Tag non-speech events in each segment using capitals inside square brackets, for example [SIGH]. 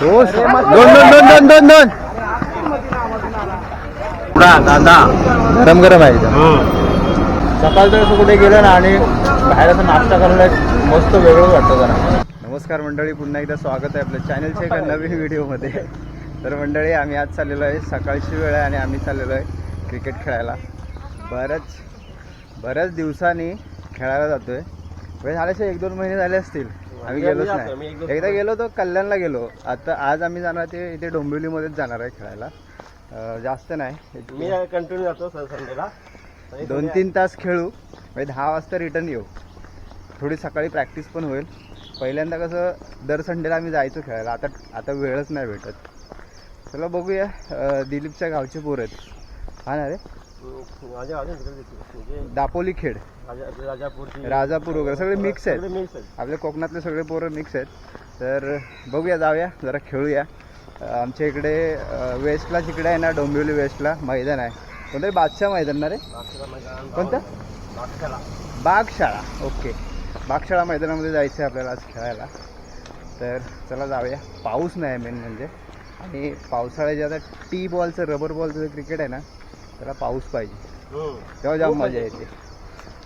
दोन दोन दोन दोन दोन दोन दादा गरम गरम आहे सकाळचं असं कुठे गेलं ना आणि बाहेर असं नाश्ता करायला मस्त वेगळं वाटतं जरा नमस्कार मंडळी पुन्हा एकदा स्वागत आहे आपल्या चॅनलच्या एका नवीन व्हिडिओमध्ये तर मंडळी आम्ही आज चाललेलो आहे सकाळची वेळ आहे आणि आम्ही चाललेलो आहे क्रिकेट खेळायला. बरंच बऱ्याच दिवसांनी खेळायला जातोय. म्हणजे झाल्याचे एक दोन महिने झाले असतील. आम्ही गेलोच नाही. एकदा गेलो तो कल्याणला गेलो. आता आज आम्ही जाणार ते इथे डोंबिवलीमध्येच जाणार आहे खेळायला. जास्त नाही. मी कंटिन्यू जातो सर संडेला दोन तीन तास खेळू. म्हणजे दहा वाजता रिटर्न येऊ. थोडी सकाळी प्रॅक्टिस पण होईल. पहिल्यांदा कसं दर संडेला आम्ही जायचो खेळायला. आता आता वेळच नाही भेटत. चला बघूया. दिलीपच्या गावचे पोर आहेत. हा ना रे? माझ्या अजून तिकडे देतो. म्हणजे दापोली खेड. राजा- राजापूरची राजापूर वगैरे सगळे मिक्स आहेत. सगळे आहेत. आपल्या कोकणातले सगळे पोरं मिक्स आहेत. तर बघूया जाऊया जरा खेळूया. अं, आमच्या इकडे अं, वेस्टला तिकडे आहे ना डोंबिवली वेस्टला मैदान आहे. कोणतरी बादशाह मैदान ना रे? नागपूरला मैदान. कोणतं? नागपूरला. बागशाळा. ओके. बागशाळा मैदानामध्ये जायचं आहे आपल्याला आज खेळायला. तर चला जाऊया. पाऊस नाही मेन म्हणजे. आणि पावसाळ्याचे आता टी बॉलचं रबर बॉलचं जे क्रिकेट आहे ना त्याला पाऊस पाहिजे. हम्म. तेव्हा जाम मजा येते.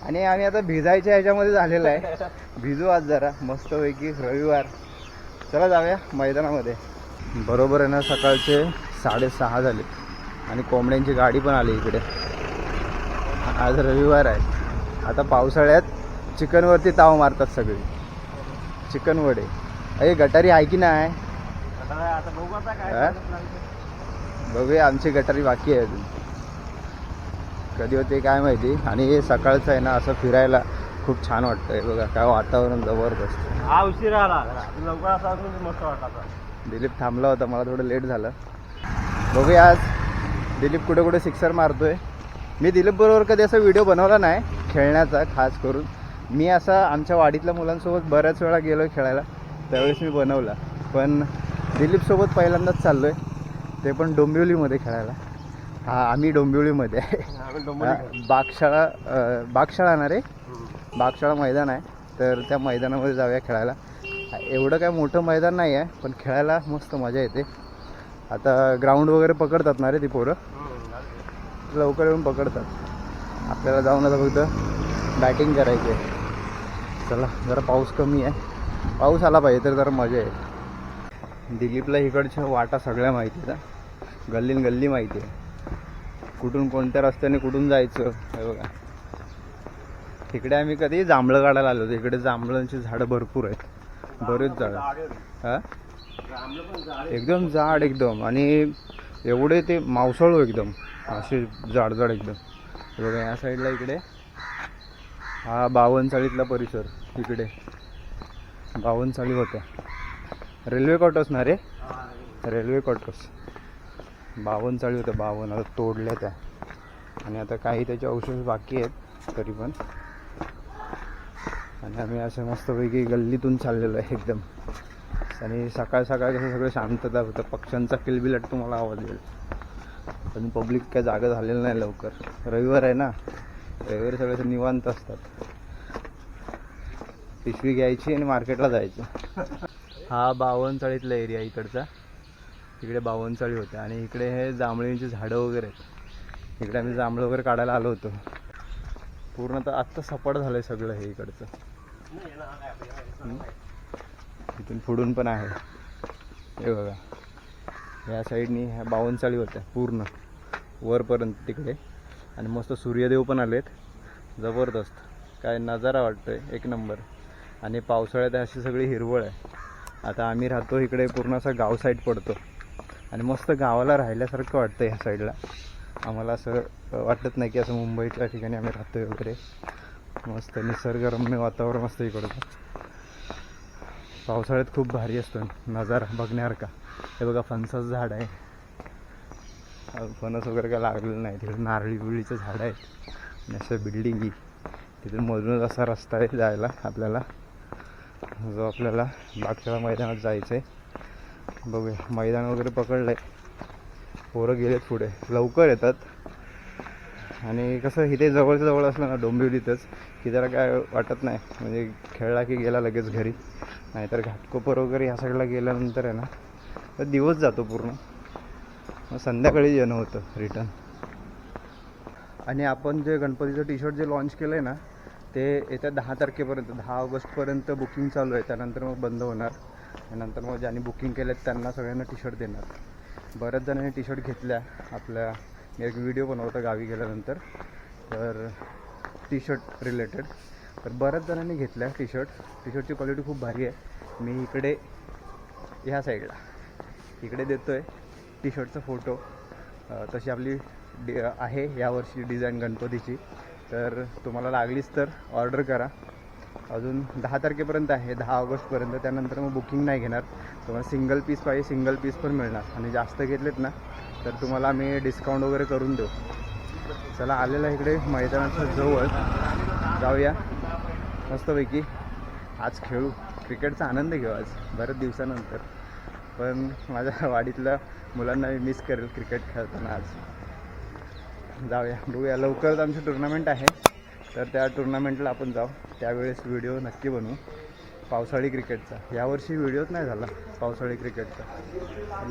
आणि आम्ही आता भिजायच्या ह्याच्यामध्ये झालेलं आहे. [LAUGHS] भिजू आज जरा. मस्तपैकी रविवार. चला जाऊया मैदानामध्ये. बरोबर आहे ना सकाळचे साडेसहा झाले. आणि कोंबड्यांची गाडी पण आली इकडे. आज रविवार आहे. आता पावसाळ्यात चिकनवरती ताव मारतात सगळे. चिकन वडे. अरे गटारी आहे की नाही? हा? बघूया आमची गटारी बाकी आहे अजून. कधी होते काय माहिती. आणि हे सकाळचं आहे ना असं फिरायला खूप छान वाटतंय. बघा काय वातावरण जबरदस्त. हा उशीर आला. लवकर असा असून मस्त वाटत दिलीप थांबला होता मला थोडं लेट झालं. बघूया आज. दिलीप कुठे कुठे सिक्सर मारतोय. मी दिलीप बरोबर कधी असा व्हिडिओ बनवला नाही खेळण्याचा खास करून. मी असा आमच्या वाडीतल्या मुलांसोबत बऱ्याच वेळा गेलो आहे खेळायला. त्यावेळेस मी बनवला. पण दिलीपसोबत पहिल्यांदाच चाललो आहे ते पण डोंबिवलीमध्ये खेळायला. हा आम्ही डोंबिवलीमध्ये. आहे बागशाळा बागशाळा ना रे बागशाळा मैदान आहे. तर त्या मैदानामध्ये जाऊया खेळायला. एवढं काय मोठं मैदान नाही आहे पण खेळायला मस्त मजा येते. आता ग्राउंड वगैरे पकडतात ना रे ती पोरं? लवकर येऊन पकडतात. आपल्याला जाऊन आता फक्त बॅटिंग करायची आहे. चला जरा पाऊस कमी आहे. पाऊस आला पाहिजे तर जरा मजा आहे दिलीपला इकडच्या वाटा सगळ्या माहिती आहेत गल्लीन गल्ली माहिती आहे कुठून कोणत्या रस्त्याने कुठून जायचं हे बघा. तिकडे आम्ही कधी जांभळं काढायला आलो होतो. इकडे जांभळांची झाडं भरपूर आहेत. बरेच झाडं. हां? एकदम जाड एकदम. आणि एवढे ते मावसाळू एकदम. असे जाड जाड एकदम. हे बघा या साईडला इकडे. हा बावनचाळीतला परिसर इकडे. बावनचाळी होत्या. रेल्वे क्वार्टर्स ना रे? Railway quarters. बावनचाळी होत्या बावन्न आता तोडल्या त्या. आणि आता काही त्याचे अवशेष बाकी आहेत तरी पण. आणि आम्ही असं मस्तपैकी गल्लीतून चाललेलो आहे एकदम. आणि सकाळ सकाळ कसं सगळं शांतता होतं. पक्ष्यांचा किलबिलाट तुम्हाला आवाज येईल. पण पब्लिक काय जागा झालेलं नाही लवकर. रविवार आहे ना. रविवारी सगळे निवांत असतात. पिशवी घ्यायची आणि मार्केटला जायचं. हा बावनचाळीतला एरिया इकडचा. इकडे बावनचाळी होत्या आणि इकडे हे जांभळींची झाडं वगैरे आहेत. इकडे आम्ही जांभळं वगैरे काढायला आलो होतो. पूर्ण तर आत्ता सपाट झालं आहे सगळं हे इकडचं. इथून पुढून पण आहे. हे बघा. ह्या साईडनी ह्या बावनचाळी होत्या पूर्ण. वरपर्यंत तिकडे. आणि मस्त सूर्यदेव पण आलेत. जबरदस्त. काय नजारा वाटतोय. एक नंबर. आणि पावसाळ्यात अशी सगळी हिरवळ आहे. आता आम्ही राहतो इकडे पूर्ण असा गाव साईड पडतो. आणि मस्त गावाला राहिल्यासारखं वाटतं ह्या साईडला आम्हाला असं वाटत नाही की असं मुंबईच्या ठिकाणी आम्ही राहतोय वगैरे. मस्त निसर्गरम्य वातावरण मस्त इकडचं पावसाळ्यात खूप भारी असतो नजारा बघण्यासारखा. हे बघा फणसाचं झाड आहे. फणस वगैरे काय लागलेलं नाही. तिकडे नारळी बिळीचं झाड आहे. आणि असं बिल्डिंगी तिथून मधूनच असा रस्ता आहे जायला आपल्याला. जो आपल्याला बागशाळा मैदानात जायचं आहे बघूया. मैदान वगैरे पकडलं आहे पोरं गेलेत पुढे. लवकर येतात. आणि कसं इथे जवळच्या जवळ असलं ना डोंबिवलीतच की जरा काय वाटत नाही. म्हणजे खेळला की गेला लगेच घरी. नाहीतर घाटकोपर वगैरे ह्या साईडला गेल्यानंतर आहे ना तर दिवस जातो पूर्ण. मग संध्याकाळी येणं होतं रिटर्न आणि आपण जे गणपतीचं टी शर्ट जे लॉन्च केलं आहे ना ते येत्या दहा तारखेपर्यंत दहा ऑगस्टपर्यंत बुकिंग चालू आहे. त्यानंतर मग बंद होणार. नंतर मग ज्यांनी बुकिंग केलं त्यांना सगळ्यांना टी शर्ट देणार. बऱ्याच जणांनी टी शर्ट घेतल्या. आपल्या मी एक व्हिडिओ बनवता गावी गेल्यानंतर. तर टी शर्ट रिलेटेड तर बऱ्याच जणांनी घेतल्या टी शर्ट टी शर्टची क्वालिटी खूप भारी आहे. मी इकडे ह्या साईडला इकडे देतो आहे टी शर्टचा फोटो तशी आपली डि आहे यावर्षी डिझाईन गणपतीची. तर तुम्हाला लागलीच तर ऑर्डर करा. अजून दहा तारखेपर्यंत आहे दहा ऑगस्टपर्यंत. त्यानंतर मग बुकिंग नाही घेणार. तुम्हाला सिंगल पीस पाहिजे सिंगल पीस पण मिळणार. आणि जास्त घेतलेत ना तर तुम्हाला आम्ही डिस्काउंट वगैरे करून देऊ. चला आलेला इकडे मैदानाच्या जवळ. जाऊया. मस्तपैकी. आज खेळू. क्रिकेटचा आनंद घेऊ आज बऱ्याच दिवसानंतर. पण माझ्या [LAUGHS] वाडीतल्या मुलांना मी मिस करेल क्रिकेट खेळताना आज. जाऊया बघूया. लवकरच आमची टुर्नामेंट आहे. तर त्या टुर्नामेंटला आपण जाऊ. त्यावेळेस व्हिडिओ नक्की बनवू. पावसाळी क्रिकेटचा यावर्षी व्हिडिओच नाही झाला पावसाळी क्रिकेटचा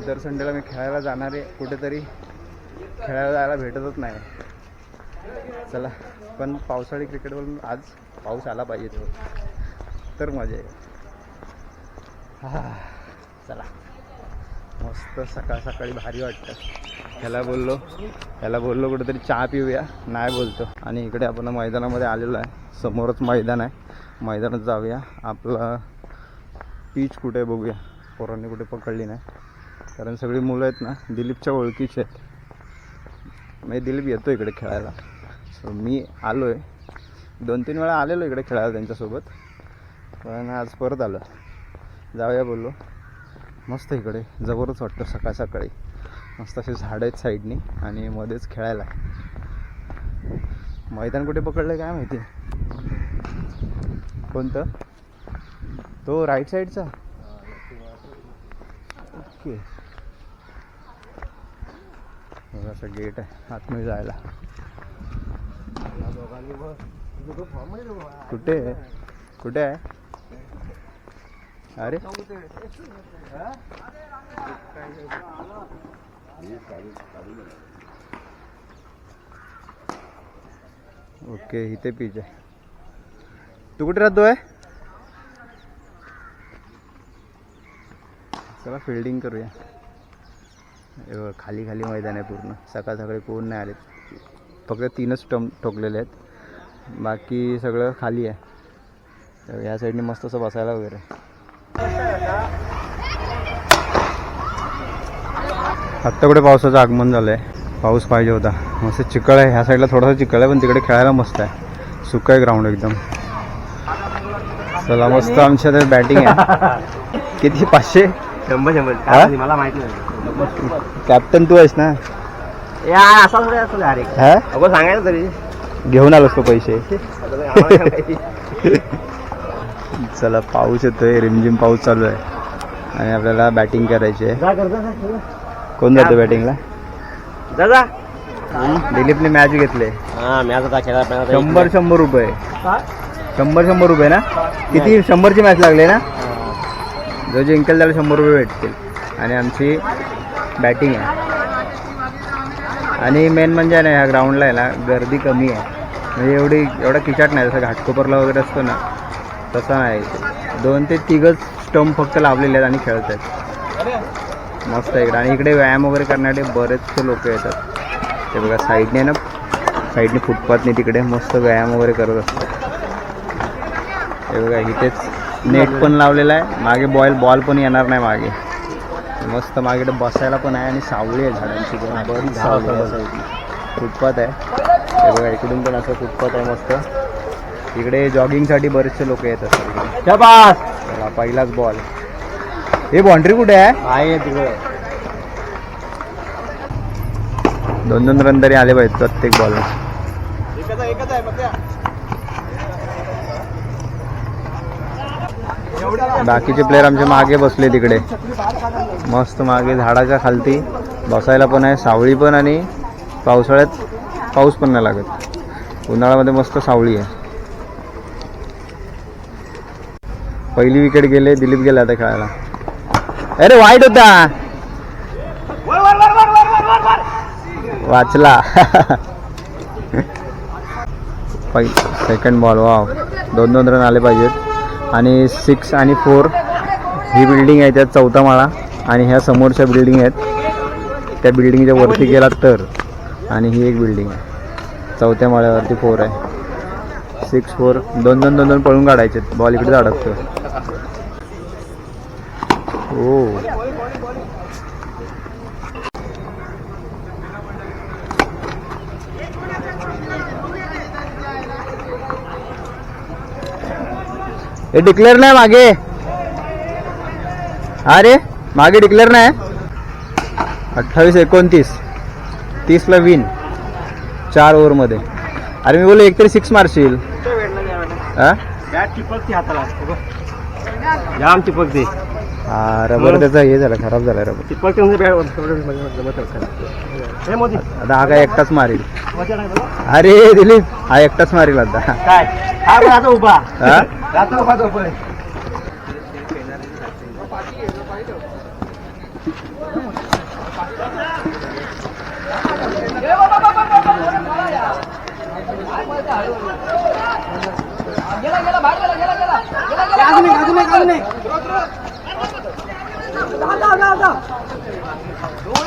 दर संडेला मी खेळायला जाणारे कुठेतरी खेळायला जायला भेटतच नाही. चला पण पावसाळी क्रिकेटवरून आज पाऊस आला पाहिजे तो तर मजा येईल. हा चला. मस्त सकाळ सकाळी भारी वाटतं. ह्याला बोललो. ह्याला बोललो कुठेतरी चहा पिऊया. नाही बोलतो. आणि इकडे आपण मैदानामध्ये आलेलो आहे. समोरच मैदान आहे. मैदानात जाऊया. आपला पीच कुठे बघूया. पोरांनी कुठे पकडली नाही. कारण सगळी मुलं आहेत ना दिलीपच्या ओळखीचे आहेत. म्हणजे दिलीप येतो इकडे खेळायला. सो मी आलो आहे दोन तीन वेळा आलेलो इकडे खेळायला त्यांच्यासोबत. पण आज परत आलो. जाऊया बोललो. मस्त इकडे. जबरच वाटतं सकाळ सकाळी मस्त असे झाडं आहेत साईडनी आणि मध्येच खेळायला. मैदान कुठे पकडलं काय माहिती? कोणतं? तो राईट साईडचा ओके. असं गेट आहे. आतमध्ये जायला. कुठे? आहे कुठे आहे? अरे. ओके इथे पीच आहे तू कुठे राहतोय चला फिल्डिंग करूया. खाली खाली मैदान आहे पूर्ण. सकाळ सकाळी कोण नाही आले फक्त तीनच टम ठोकलेले आहेत. बाकी सगळं खाली आहे. या साईडने मस्त असं बसायला वगैरे. आत्ता कुठे पावसाचं आगमन झालं आहे पाऊस पाहिजे होता. मस्त चिकळ आहे. ह्या साईडला थोडासा चिकळ आहे पण तिकडे खेळायला मस्त आहे. सुकं आहे ग्राउंड एकदम. चला मस्त आमच्या तर बॅटिंग आहे. [LAUGHS] किती? पाचशे? शंभर शंभर. मला माहीत नाही. कॅप्टन तू आहेस ना? सांगायचं तरी. घेऊन आलोस तो पैसे. चला पाऊस येतोय. रिमझिम पाऊस चालू आहे. आणि आपल्याला बॅटिंग करायची आहे. कोण जातो बॅटिंगला जा दिलीपने मॅच घेतले. हा खेळा शंभर शंभर रुपये? शंभर शंभर रुपये ना? किती? शंभरची मॅच लागले ना? जो जिंकेल त्याला शंभर रुपये भेटतील. आणि आमची बॅटिंग आहे. आणि मेन म्हणजे आहे ना ह्या ग्राउंडला आहे ना गर्दी कमी आहे. म्हणजे एवढी एवढा किचाट नाही. जसं घाटकोपरला वगैरे असतो ना तसा नाही. दोन ते तिघच स्टंप फक्त लावलेले आहेत आणि खेळत आहेत. मस्त आहे इकडे. आणि इकडे व्यायाम वगैरे करणारे बरेचसे लोक येतात. ते बघा साईडने ना साईडने फुटपाथने तिकडे मस्त व्यायाम वगैरे करत असतात. हे बघा इथेच नेट पण लावलेला आहे. मागे बॉल बॉल पण येणार नाही मागे. मस्त मागे बसायला पण आहे आणि सावली आहे झाडांची. पण. फुटपाथ आहे. हे बघा इकडून पण असं फुटपाथ आहे मस्त. इकडे जॉगिंगसाठी बरेचसे लोक येत असतात. पहिलाच बॉल हे बाउंड्री कुठे आहे? तिकडे. दोन दोन रन तरी आले पाहिजेत प्रत्येक बॉल. बाकीचे प्लेअर आमचे मागे बसले तिकडे. मस्त मागे झाडाच्या खालती. बसायला पण आहे सावळी पण आणि पावसाळ्यात पाऊस पण नाही लागत. उन्हाळ्यामध्ये मस्त सावळी आहे. पहिली विकेट गेले दिलीप गेला आता खेळायला. अरे वाईट होता. वाचला. सेकंड बॉल वाव दोन दोन रन आले पाहिजेत. आणि सिक्स आणि फोर ही बिल्डिंग आहे त्यात चौथा माळा आणि ह्या समोरच्या बिल्डिंग आहेत. त्या बिल्डिंगच्या वरती गेला तर. आणि ही एक बिल्डिंग आहे. चौथ्या माळ्यावरती फोर आहे. सिक्स फोर दोन दोन दोन दोन पळून काढायचे बॉल इकडे अडकतो हो हे डिक्लेअर नाही मागे. अरे मागे डिक्लेअर नाही. अठ्ठावीस एकोणतीस. तीसला विन चार ओव्हरमध्ये अरे मी बोललो एकतरी सिक्स मारशील. हा? हाताला जाम चिपकते हा रबर त्याचा हे झाला खराब झाला रबर. म्हणजे मोदी. आता हा काय एकटाच मारील? अरे दिलीप हा एकटाच मारील आता. काय? हा पण आता उभा. हा? रात्र उभा तो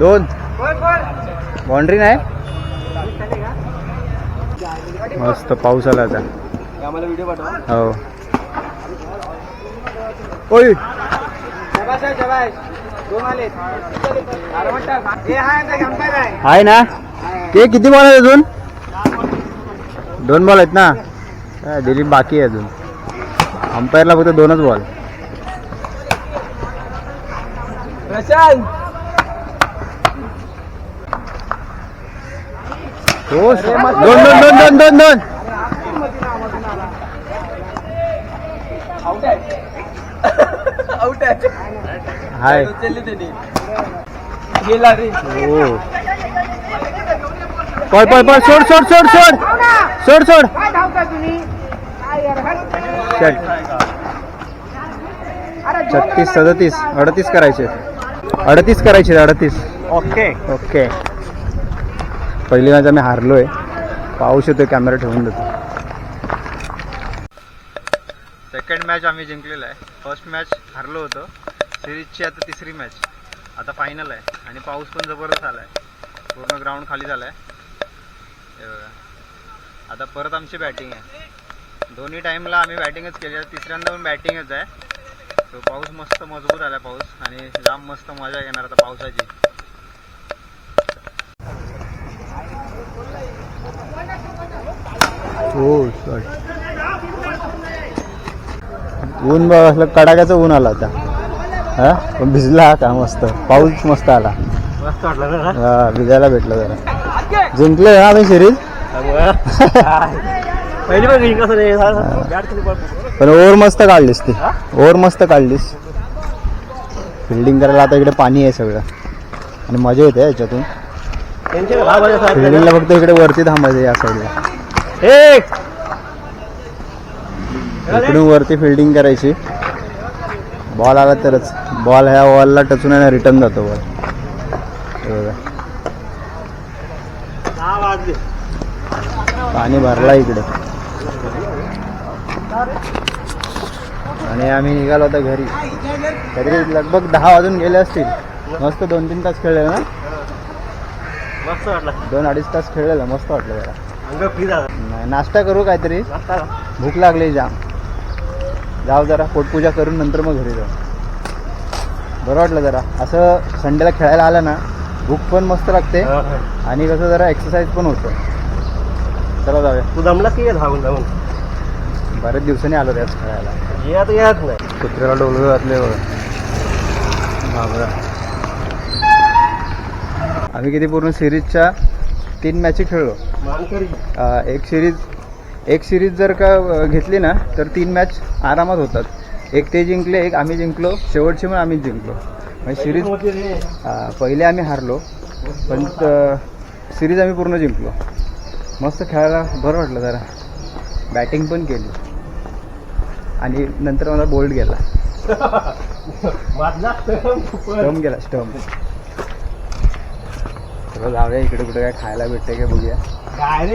दोन. बाउंड्री नाही? मस्त पाऊस आला आता. हो. आहे. आहे ना? ते किती बॉल आहेत अजून? दोन बॉल आहेत ना? दिलीप बाकी आहे अजून. अंपायरला फक्त दोनच बॉल. दोन दोन दोन दोन दोन दोन. आउट आहे. आउट आहे. हाय. गेला रे. हो. पळ पळ पळ सोड सोड सोड सोड. सोड सोड. छत्तीस सदतीस अडतीस करायचे. अडतीस करायचे अडतीस. ओके. ओके. पहिली मॅच आम्ही हारलोय. पाऊस येतोय कॅमेरा ठेवून देतो. सेकंड मॅच आम्ही जिंकलेला आहे. फर्स्ट मॅच हारलो होतो. सिरीजची आता तिसरी मॅच आता फायनल आहे. आणि पाऊस पण जबरदस्त आला आहे पूर्ण ग्राउंड खाली झाला आहे बघा. आता परत आमची बॅटिंग आहे. दोन्ही टाईमला आम्ही बॅटिंगच केली. आहे तिसऱ्यांदा पण बॅटिंगच आहे. तो पाऊस मस्त मजबूत आला पाऊस. आणि जाम मस्त मजा येणार आता पावसाची. हो, ऊन बघ असलं कडाक्याचं ऊन आला आता. हा? पण भिजला का? मस्त. पाऊस मस्त आला. मस्त वाटलं ना हा भिजायला भेटलं जरा. जिंकले ना आपण सिरीज पहिली पण रिंग असं रे. बॅट खाली पड पण ओव्हर मस्त काढलीस ती. ओव्हर मस्त काढलीस. फिल्डिंग करायला आता इकडे पाणी आहे सगळं. आणि मजा येते याच्यातून. फिल्डिंगला फक्त इकडे वरती थांबायचं या साईडला इकडून वरती फिल्डिंग करायची. बॉल आला तरच. बॉल ह्या वॉलला टचून आहे रिटर्न जातो बॉल पाणी भरला इकडे. आणि आम्ही निघालो होतो घरी. तरी लगभग दहा वाजून गेले असतील. मस्त दोन तीन तास खेळलेलं ना? मस्त वाटलं. दोन अडीच तास खेळलेलं. मस्त वाटलं जरा. नाश्ता करू काहीतरी? भूक लागली जाम. जाऊ जरा पोटपूजा करून नंतर मग घरी जाऊ. बरं वाटलं जरा. असं संडेला खेळायला आलं ना भूक पण मस्त लागते आणि कसं जरा एक्सरसाइज पण होतं. चला जाऊया. तू जमलास की धावून धावून? बऱ्याच दिवसांनी आलो त्याच खेळायला. ये आता येत नाही. कुत्र्याला डोलवे घातले बघा. आम्ही किती पूर्ण सिरीजच्या तीन मॅची खेळलो. एक सिरीज एक सिरीज जर का घेतली ना तर तीन मॅच आरामात होतात. एक ते जिंकले एक आम्ही जिंकलो शेवटची पण आम्हीच जिंकलो. म्हणजे सिरीज पहिले आम्ही हारलो पण सिरीज आम्ही पूर्ण जिंकलो. मस्त खेळायला बरं वाटलं जरा. बॅटिंग पण केली. आणि नंतर मला बोल्ड गेला. स्टम गेला स्टम जाऊया इकडे कुठे काय खायला भेटते काय बघूया.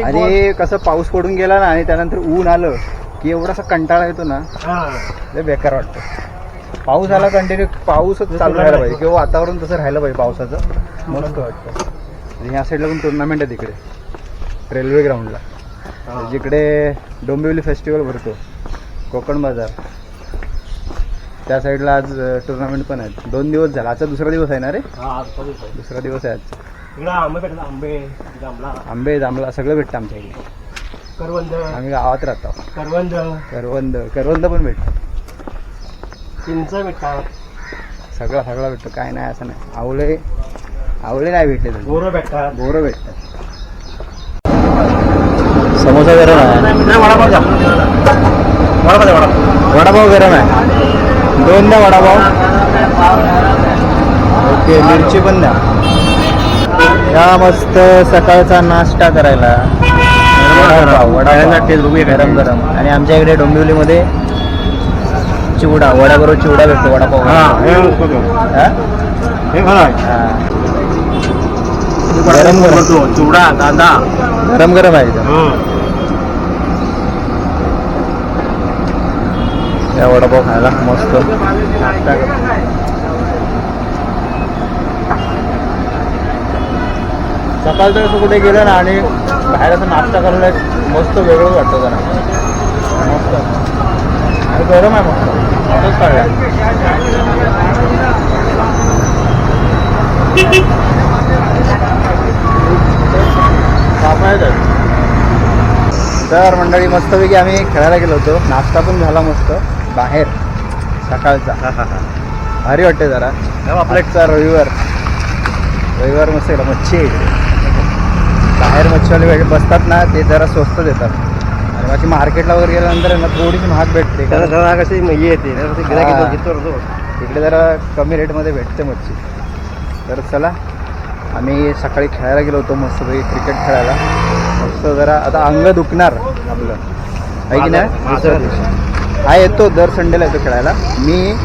आणि कसं पाऊस पडून गेला ना आणि त्यानंतर ऊन आलं की एवढासा कंटाळा येतो ना हा. लय बेकार वाटतं. पाऊस आला कंटिन्यू पाऊसच चालू राहायला पाहिजे किंवा वातावरण तसं राहिलं पाहिजे पावसाचं. मस्त वाटतं. आणि ह्या साईडला पण टुर्नामेंट आहे तिकडे रेल्वे ग्राउंडला. जिकडे डोंबिवली फेस्टिवल भरतो कोकण बाजार. त्या साईडला आज टुर्नामेंट पण आहेत दोन दिवस झाला. आजचा दुसरा दिवस आहे ना रे. दुसरा दिवस आहे आज इकडं आंबे भेटतात आंबे जांभळा. आंबे जांभळा सगळं भेटतं आमच्या इकडे. करवंद. आम्ही गावात राहतो. करवंद. करवंद करवंद पण भेटतं. चिंच भेटतात. सगळं सगळं भेटतं. काय नाही असं नाही. आवळे आवळे नाही भेटले तरी. बोरं भेटतात. बोरं भेटतात. समोसा गरम आहे. नाही, वडापाव द्या. वडापाव द्या वडापाव. वडापाव गरम आहे. दोन द्या वडापाव ओके मिरची पण द्या. या मस्त सकाळचा नाश्ता करायला. टेस्ट बघूया गरम गरम. आणि आमच्या इकडे डोंबिवलीमध्ये चिवडा वड्याबरोबर चिवडा भेटतो वडापाव. गरम गरम. चिवडा कांदा. गरम गरम आहे. या वडापाव खायला मस्त नाश्ता करू. सकाळचं असं कुठे गेलं ना आणि बाहेर असं नाश्ता करून एक मस्त वेगळंच वाटतं जरा. मस्त. आणि गरम आहे मस्त. असंच काढलं. तर मंडळी मस्तपैकी आम्ही खेळायला गेलो होतो. नाश्ता पण झाला मस्त. बाहेर. सकाळचा. भारी वाटते जरा. आपल्याचा रविवार. रविवार मस्त गेला मच्छी बाहेर मच्छीवाले भेट बसतात ना ते जरा स्वस्त देतात. आणि बाकी मार्केटला वगैरे गेल्यानंतर आहे ना थोडीशी महाग भेटते. त्याला जरा कशी हे येते जरा गिऱ्हाईक घेतो. इकडे जरा कमी रेटमध्ये भेटते मच्छी. तर चला आम्ही सकाळी खेळायला गेलो होतो मस्तपैकी क्रिकेट खेळायला. मस्त जरा आता अंग दुखणार आपलं. आहे की नाही. हा येतो. दर संडेला येतो खेळायला. मी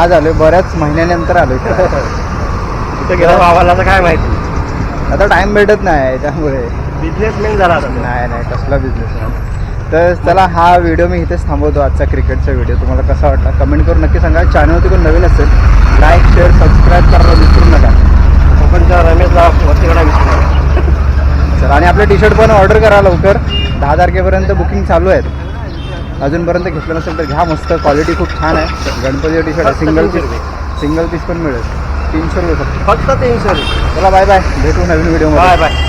आज आलोय बऱ्याच महिन्यानंतर खेळायला. [LAUGHS] तिथं गेला भावाला तर काय माहिती? आता टाइम भेटत नाही त्यामुळे बिझनेसमॅन झाला. नाही नाही कसला बिझनेस तर चला हा व्हिडिओ मी इथेच थांबवतो आजचा क्रिकेटचा व्हिडिओ तुम्हाला कसा वाटला? कमेंट करून नक्की सांगा. चॅनलवरती कोण नवीन असेल लाईक शेअर सबस्क्राईब करायला विसरू नका. कोकणच्या रमेशला वरतीकडे विसरू चला आणि आपले टी शर्ट पण ऑर्डर करा लवकर. दहा तारखेपर्यंत बुकिंग चालू आहेत. अजूनपर्यंत घेतलं नसेल तर घ्या मस्त क्वालिटी खूप छान आहे. Ganpati T shirt single piece single piece पण मिळेल. तीनशे रुपये फक्त. फक्त तीनशे रुपये. चला बाय बाय भेटू नवीन व्हिडिओ बाय बाय